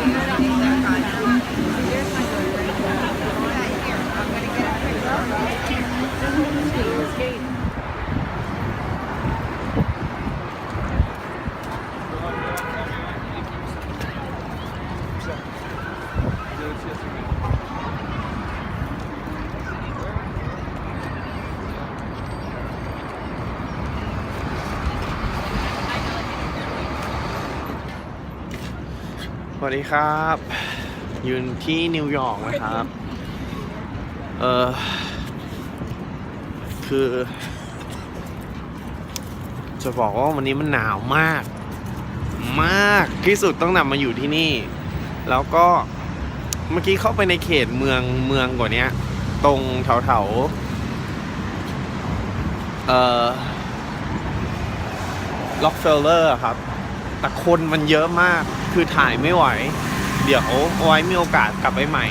Thank you. สวัสดีครับ ยืนที่นิวยอร์กนะครับ เออคือ จะบอกว่าวันนี้มันหนาวมาก มากที่สุดต้องนำมาอยู่ที่นี่ แล้วก็เมื่อกี้เข้าไปในเขตเมืองเมืองกว่านี้ตรงแถวแถวๆเอ่อล็อกเฟลเลอร์ครับ แต่คนมันเยอะมาก คือถ่ายไม่ไหว เดี๋ยวเอาไว้มีโอกาสกลับไปใหม่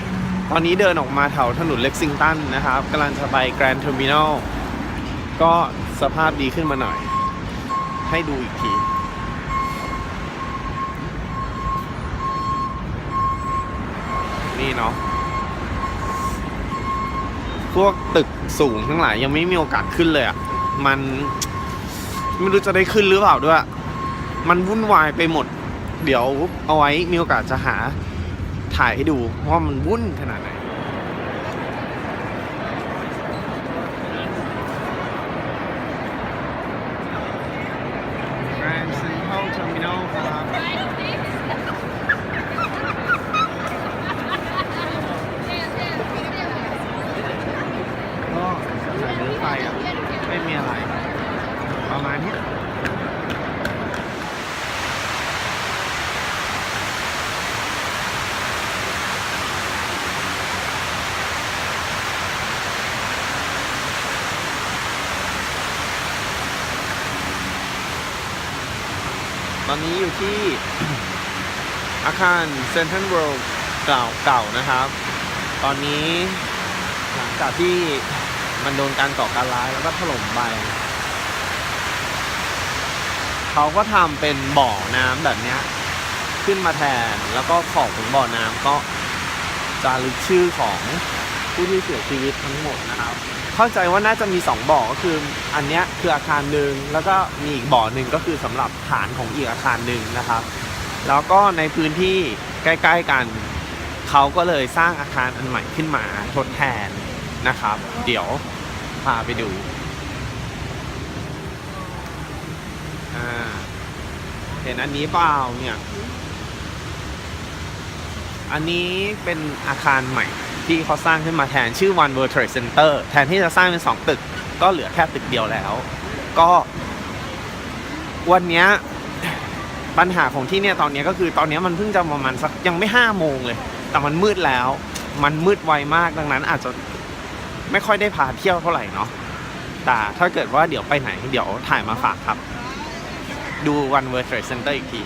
ตอนนี้เดินออกมาแถวถนนเล็กซิงตันนะครับกำลังจะไปแกรนด์เทอร์มินอลก็สภาพดีขึ้นมาหน่อย ให้ดูอีกทีนี่เนาะพวกตึกสูงทั้งหลายยังไม่มีโอกาสขึ้นเลยอะ่ะ มันไม่รู้จะได้ขึ้นหรือเปล่าด้วย มันวุ่นวายไปหมด เดี๋ยวเอาไว้มีโอกาสจะหาถ่ายให้ดูว่ามันวุ่นขนาดไหนก็สถานีรถไฟอะไม่มีอะไร ประมาณนี้ ตอนนี้อยู่ที่อาคารเซ็นทรัลเวิลด์เก่าเก่านะครับ ตอนนี้หลังจากที่มันโดนการก่อการร้ายแล้วก็ถล่มไป เขาก็ทำเป็นบ่อน้ำแบบนี้ขึ้นมาแทนแล้วก็ขอบของบ่อน้ำก็จารึกชื่อของ ผู้ที่เสียชีวิตทั้งหมดนะครับ เข้าใจว่าน่าจะมีสองบ่อก็คืออันเนี้ยคืออาคารหนึ่งแล้วก็มีอีกบ่อหนึ่งก็คือสำหรับฐานของอีกอาคารหนึ่งนะครับ แล้วก็ในพื้นที่ใกล้ ๆกันเขาก็เลยสร้างอาคารอันใหม่ขึ้นมาทดแทนนะครับ เดี๋ยวพาไปดูเห็นอันนี้เปล่าเนี่ย อันนี้เป็นอาคารใหม่ ที่เขาสร้างขึ้นมาแทนชื่อ One World Trade Center แทนที่จะสร้างเป็น 2 ตึก ก็เหลือแค่ตึกเดียวแล้ว ก็วันนี้ปัญหาของที่เนี่ยตอนนี้ก็คือตอนนี้มันเพิ่งจะประมาณสักยังไม่ห้าโมงเลย แต่มันมืดแล้ว มันมืดไวมากดังนั้น อาจจะไม่ค่อยได้พาเที่ยวเท่าไหร่เนาะแต่ถ้าเกิดว่าเดี๋ยวไปไหนเดี๋ยวถ่ายมาฝากครับ ดู One World Trade Center อีกที